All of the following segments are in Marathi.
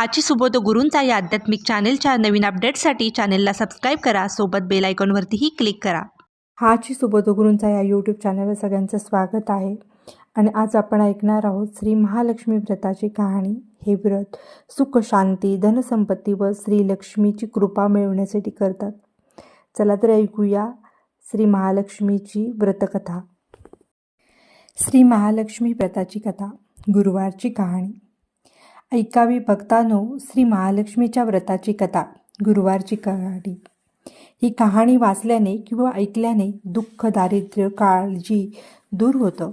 हाची सुबोध गुरूंचा या आध्यात्मिक चॅनेलच्या नवीन अपडेट्ससाठी चॅनेलला सबस्क्राईब करा. सोबत बेल आयकॉनवरतीही क्लिक करा. हाची सुबोध गुरूंचा या यूट्यूब चॅनलवर सगळ्यांचं स्वागत आहे. आणि आज आपण ऐकणार आहोत श्री महालक्ष्मी व्रताची कहाणी. हे व्रत सुख शांती धनसंपत्ती व श्री लक्ष्मीची कृपा मिळवण्यासाठी करतात. चला तर ऐकूया श्री महालक्ष्मीची व्रतकथा. श्री महालक्ष्मी व्रताची कथा गुरुवारची कहाणी. ऐकावी भक्तानो श्री महालक्ष्मीच्या व्रताची कथा गुरुवारची कहाणी. ही कहाणी वाचल्याने किंवा ऐकल्याने दुःख दारिद्र्य काळजी दूर होतं.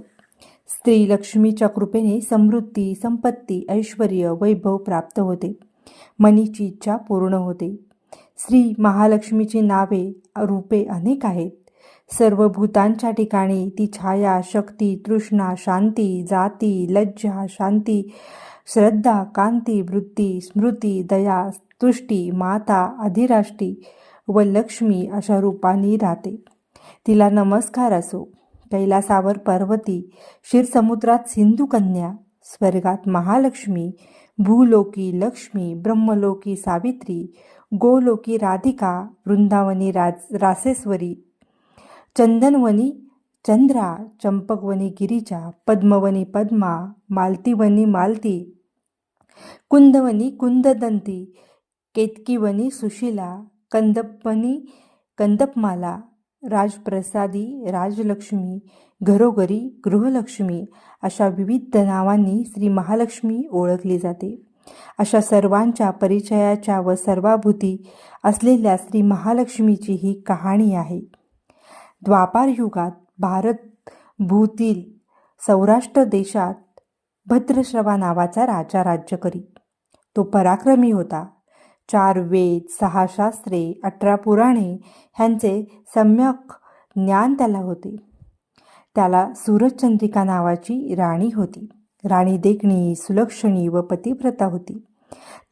स्त्री लक्ष्मीच्या कृपेने समृद्धी संपत्ती ऐश्वर वैभव प्राप्त होते. मनीची इच्छा पूर्ण होते. श्री महालक्ष्मीची नावे रूपे अनेक आहेत. सर्व भूतांच्या ठिकाणी ती छाया शक्ती तृष्णा शांती जाती लज्जा शांती श्रद्धा कांती वृत्ती स्मृती दया तुष्टी माता अधिराष्टी व लक्ष्मी अशा रूपांनी राहते तिला नमस्कार असो कैलासावर पर्वती क्षीरसमुद्रात सिंधू कन्या स्वर्गात महालक्ष्मी भूलोकी लक्ष्मी ब्रह्मलोकी सावित्री गोलोकी राधिका वृंदावनी राज रासेश्वरी चंदनवनी चंद्रा चंपकवनी गिरिजा पद्मवनी पद्मा मालतीवनी मालती कुंदवनी कुंददंती केतकीवनी सुशिला कंदप्पनी कंदपमाला राजप्रसादी राजलक्ष्मी घरोघरी गृहलक्ष्मी अशा विविध नावांनी श्री महालक्ष्मी ओळखली जाते. अशा सर्वांच्या परिचयाच्या व सर्वाभूती असलेल्या श्री महालक्ष्मीची ही कहाणी आहे. द्वापार युगात भारत भूतील सौराष्ट्र देशात भद्रश्रवा नावाचा राजा राज्य करी. तो पराक्रमी होता. चार वेद सहा शास्त्रे अठरा पुराणे ह्यांचे सम्यक ज्ञान त्याला होते. त्याला सूरजचंद्रिका नावाची राणी होती. राणी देखणी सुलक्षणी व पतिव्रता होती.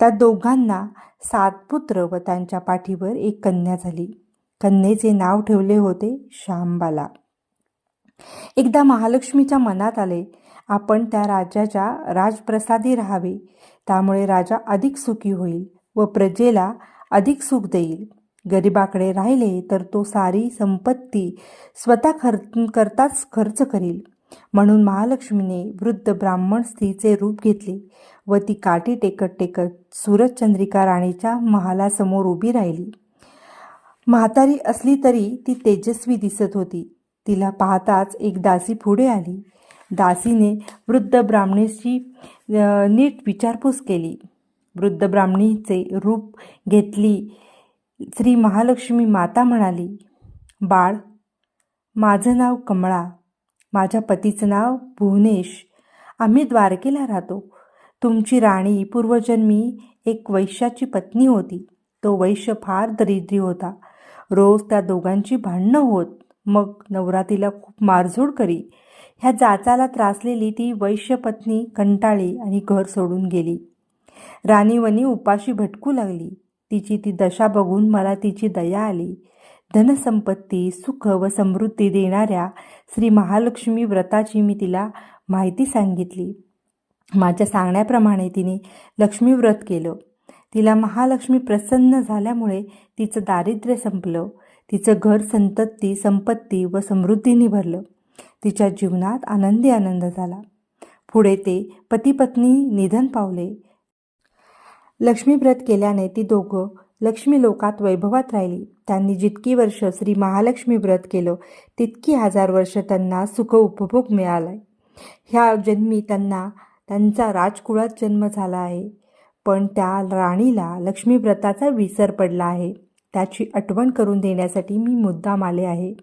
त्या दोघांना सात पुत्र व त्यांच्या पाठीवर एक कन्या झाली. कन्येचे नाव ठेवले होते श्यामबाला. एकदा महालक्ष्मीच्या मनात आले आपण त्या राजाच्या राजप्रसादी राहावे. त्यामुळे राजा अधिक सुखी होईल व प्रजेला अधिक सुख देईल. गरिबाकडे राहिले तर तो सारी संपत्ती स्वतः खर करताच खर्च करील. म्हणून महालक्ष्मीने वृद्ध ब्राह्मण स्त्रीचे रूप घेतले व ती काठी टेकत टेकत सूरजचंद्रिका राणीच्या महालासमोर उभी राहिली. म्हातारी असली तरी ती तेजस्वी दिसत होती. तिला पाहताच एक दासी पुढे आली. दासीने वृद्ध ब्राह्मणीची नीट विचारपूस केली. वृद्ध ब्राह्मणीचे रूप घेतली. श्री महालक्ष्मी माता म्हणाली बाळ माझं नाव कमळा माझ्या पतीचं नाव भुवनेश. आम्ही द्वारकेला राहतो. तुमची राणी पूर्वजन्मी एक वैश्याची पत्नी होती. तो वैश्य फार दरिद्री होता. रोज त्या दोघांची भांडणं होत. मग नवरातीला खूप मारझोड करी. ह्या जाचाला त्रासलेली ती वैश्यपत्नी कंटाळी आणि घर सोडून गेली. राणीवनी उपाशी भटकू लागली. तिची ती दशा बघून मला तिची दया आली. धनसंपत्ती सुख व समृद्धी देणाऱ्या श्री महालक्ष्मी व्रताची मी तिला माहिती सांगितली. माझ्या सांगण्याप्रमाणे तिने लक्ष्मी व्रत केलं. तिला महालक्ष्मी प्रसन्न झाल्यामुळे तिचं दारिद्र्य संपलं. तिचं घर संतती संपत्ती व समृद्धीने भरलं तिच्या जीवनात आनंदी आनंद झाला. पुढे ते पतीपत्नी निधन पावले. लक्ष्मीव्रत केल्याने ती दोघं लक्ष्मी लोकात वैभवात राहिली. त्यांनी जितकी वर्ष श्री महालक्ष्मी व्रत केलं तितकी हजार वर्ष त्यांना सुख उपभोग मिळालाय. ह्या जन्मी त्यांना त्यांचा राजकुळात जन्म झाला आहे. पण त्या राणीला लक्ष्मी व्रताचा विसर पडला आहे. त्याची आठवण करून देण्यासाठी मी मुद्दाम आले आहे.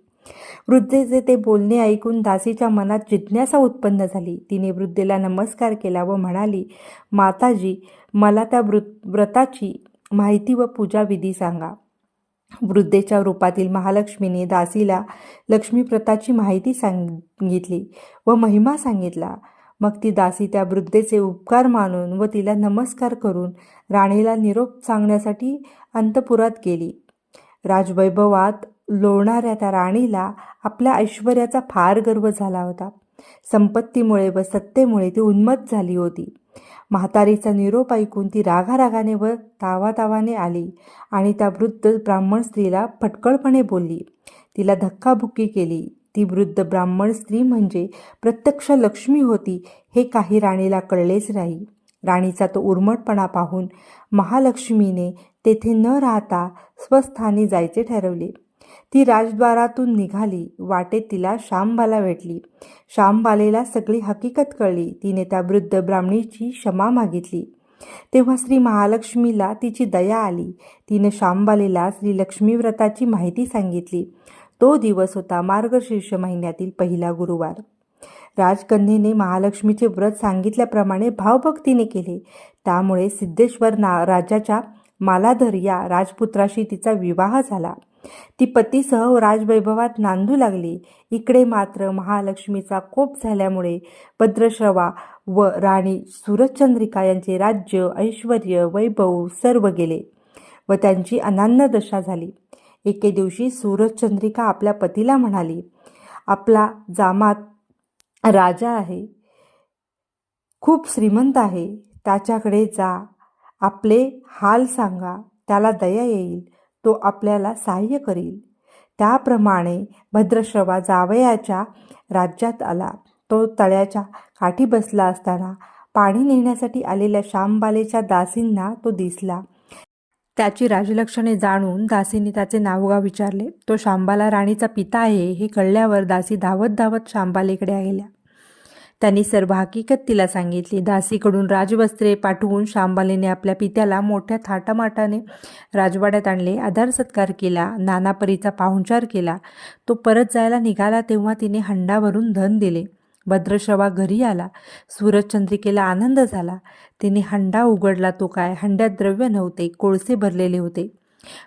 वृद्धेचे ते बोलणे ऐकून दासीच्या मनात जिज्ञासा उत्पन्न झाली. तिने वृद्धेला नमस्कार केला व म्हणाली माताजी मला त्या वृ व्रताची माहिती व पूजाविधी सांगा. वृद्धेच्या रूपातील महालक्ष्मीने दासीला लक्ष्मीव्रताची माहिती सांगितली व महिमा सांगितला. मग ती दासी त्या वृद्धेचे उपकार मानून व तिला नमस्कार करून राणीला निरोप सांगण्यासाठी अंतपुरात गेली. राजवैभवात लोळणाऱ्या त्या राणीला आपल्या ऐश्वर्याचा फार गर्व झाला होता. संपत्तीमुळे व सत्तेमुळे ती उन्मत झाली होती. म्हातारीचा निरोप ऐकून ती रागारागाने व तावातावाने आली आणि त्या वृद्ध ब्राह्मण स्त्रीला फटकळपणे बोलली. तिला धक्काबुक्की केली. ती वृद्ध ब्राह्मण स्त्री म्हणजे प्रत्यक्ष लक्ष्मी होती हे काही राणीला कळलेच नाही. राणीचा तो उर्मटपणा पाहून महालक्ष्मीने तेथे न राहता स्वस्थानी जायचे ठरवले. ती राजद्वारातून निघाली वाटेत तिला श्यामबाला भेटली. श्यामबालेला सगळी हकीकत कळली तिने त्या वृद्ध ब्राह्मणीची क्षमा मागितली. तेव्हा श्री महालक्ष्मीला तिची दया आली. तिने श्यामबालेला श्री लक्ष्मीव्रताची माहिती सांगितली. तो दिवस होता मार्गशीर्ष महिन्यातील पहिला गुरुवार. राजकन्येने महालक्ष्मीचे व्रत सांगितल्याप्रमाणे भावभक्तीने केले. त्यामुळे सिद्धेश्वर ना राजाच्या मालाधर या राजपुत्राशी तिचा विवाह झाला. ती पतीसह राजवैभवात नांदू लागली. इकडे मात्र महालक्ष्मीचा कोप झाल्यामुळे भद्रश्रवा व राणी सूरजचंद्रिका यांचे राज्य ऐश्वर वैभव सर्व गेले व त्यांची अनान्न दशा झाली. एके दिवशी सूरजचंद्रिका आपल्या पतीला म्हणाली आपला जामात राजा आहे. खूप श्रीमंत आहे. त्याच्याकडे जा. आपले हाल सांगा. त्याला दया येईल. तो आपल्याला सहाय्य करील. त्याप्रमाणे भद्रश्रवा जावयाच्या राज्यात आला. तो तळ्याच्या काठी बसला असताना पाणी नेण्यासाठी आलेल्या श्यामबालेच्या दासींना तो दिसला. त्याची राजलक्षणे जाणून दासीने त्याचे नावगाव विचारले. तो शांबाला राणीचा पिता आहे हे कळल्यावर दासी धावत धावत शांबालेकडे गेल्या त्यांनी सर्व हकीकत तिला सांगितली. दासीकडून राजवस्त्रे पाठवून शांबालेने आपल्या पित्याला मोठ्या थाटामाटाने राजवाड्यात आणले आधार सत्कार केला नानापरीचा पाहुणचार केला. तो परत जायला निघाला तेव्हा तिने हंडावरून धन दिले. भद्रश्रवा घरी आला. सूरजचंद्रिकेला आनंद झाला. तिने हंडा उघडला तो काय? हंड्यात द्रव्य नव्हते कोळसे भरलेले होते.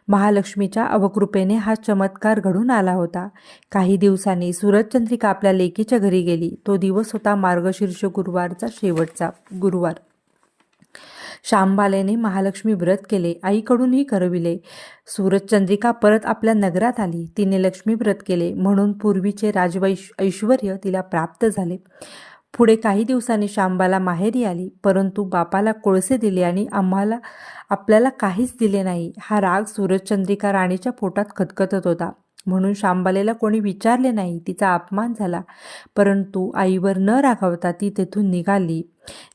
महालक्ष्मीच्या अवकृपेने हा चमत्कार घडून आला होता. काही दिवसांनी सूरजचंद्रिका आपल्या लेकीच्या घरी गेली. तो दिवस होता मार्गशीर्ष गुरुवारचा शेवटचा गुरुवार. शांबालेने महालक्ष्मी व्रत केले आईकडूनही करविले. सूरजचंद्रिका परत आपल्या नगरात आली. तिने लक्ष्मी व्रत केले म्हणून पूर्वीचे राजवैश ऐश्वर तिला प्राप्त झाले. पुढे काही दिवसांनी शांबाला माहेरी आली परंतु बापाला कोळसे दिले आणि आम्हाला आपल्याला काहीच दिले नाही. हा राग सूरजचंद्रिका राणीच्या पोटात खतखतत होता. म्हणून शांबालेला कोणी विचारले नाही तिचा अपमान झाला. परंतु आईवर न रागावता ती तेथून निघाली.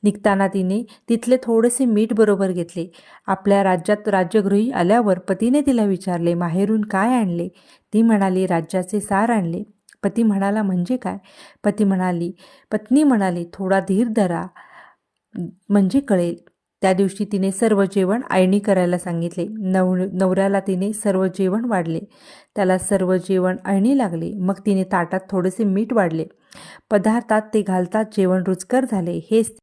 निघताना तिने तिथले थोडेसे मीठ बरोबर घेतले. आपल्या राज्यात राज्यगृही आल्यावर पतीने तिला विचारले माहेरून काय आणले? ती म्हणाली राज्याचे सार आणले. पती म्हणाला म्हणजे काय? पती म्हणाली पत्नी म्हणाली थोडा धीर धरा म्हणजे कळेल. त्या दिवशी तिने सर्व जेवण आईनी करायला सांगितले. नव नवऱ्याला तिने सर्व जेवण वाढले. त्याला सर्व जेवण अळणी लागले. मग तिने ताटात थोडेसे मीठ वाढले. पदार्थात ते घालतात जेवण रुचकर झाले. हेच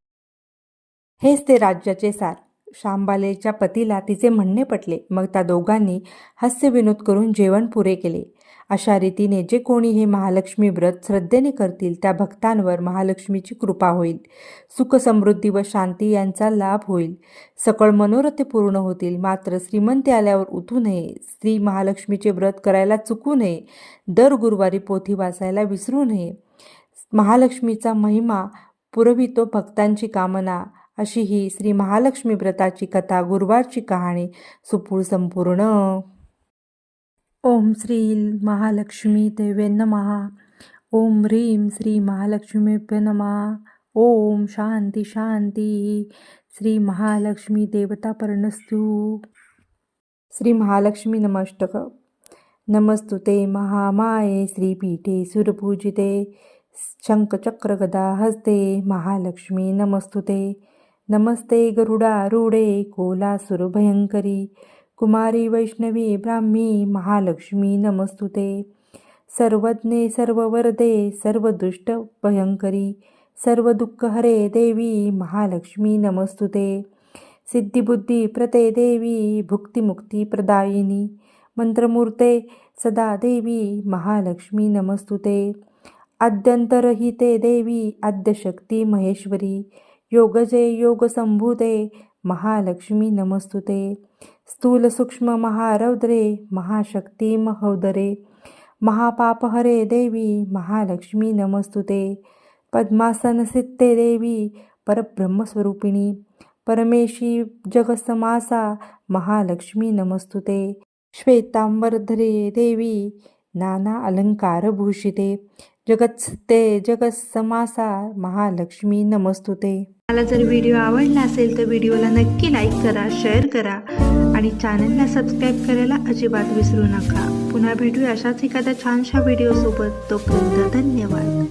हेच ते राज्याचे सार. शांबालेच्या पतीला तिचे म्हणणे पटले. मग त्या दोघांनी हास्यविनोद करून जेवण पुरे केले. अशा रीतीने जे कोणी हे महालक्ष्मी व्रत श्रद्धेने करतील त्या भक्तांवर महालक्ष्मीची कृपा होईल. सुख समृद्धी व शांती यांचा लाभ होईल. सकळ मनोरथे पूर्ण होतील. मात्र श्रीमंती आल्यावर उठू नये. स्त्री महालक्ष्मीचे व्रत करायला चुकू नये. दर गुरुवारी पोथी वाचायला विसरू नये. महालक्ष्मीचा महिमा पुरवितो भक्तांची कामना. अशी ही श्री महालक्ष्मी व्रताची कथा गुरुवारची कहाणी सुपूळ संपूर्ण. ओम श्री महालक्ष्मी देवे नमः। ओम ह्रीं श्री महालक्ष्मीभ्य नमः। ओम शांती शांती। श्री महालक्ष्मी देवता पर्णस्तु श्री महालक्ष्मी नमस्तक नमस्तुते महामाये श्रीपीठे सुरपूजिते। शङ्खचक्रगदा हस्ते महालक्ष्मी नमस्तुते नमस्ते गरुडारूढे कोलासुरभयङ्करी। कुमारी वैष्णवी ब्राह्मी महालक्ष्मी नमस्तुते. सर्वज्ञे सर्ववरदे सर्वदुष्ट भयंकरी सर्व दुःखहरे देवी महालक्ष्मी नमस्तुते. सिद्धिबुद्धी प्रते देवी भुक्तिमुक्तिप्रदायिनी मंत्रमूर्ते सदा देवी महालक्ष्मी नमस्तुते. आद्यंतरहिते देवी आद्यशक्ती महेश्वरी योगजे योगसंभूते महालक्ष्मी नमस्तुते। स्थूल सूक्ष्म महारौद्रे महाशक्ती महोदरे महापापहरे देवी महालक्ष्मी नमस्तुते। पद्मासनसित्ते देवी परब्रह्मस्वरूपिणी परमेशी जगसमासा महालक्ष्मी नमस्तुते। श्वेतांबरधरे देवी नाना अलंकारभूषिते जगत्सते जगत्समासा महालक्ष्मी नमस्तुते। मला जर व्हिडिओ आवडला असेल तर व्हिडिओला नक्की लाईक करा शेअर करा आणि चॅनलला सबस्क्राईब करायला अजिबात विसरू नका. पुन्हा भेटूया अशाच एखाद्या छानशा व्हिडिओसोबत. तोपर्यंत धन्यवाद.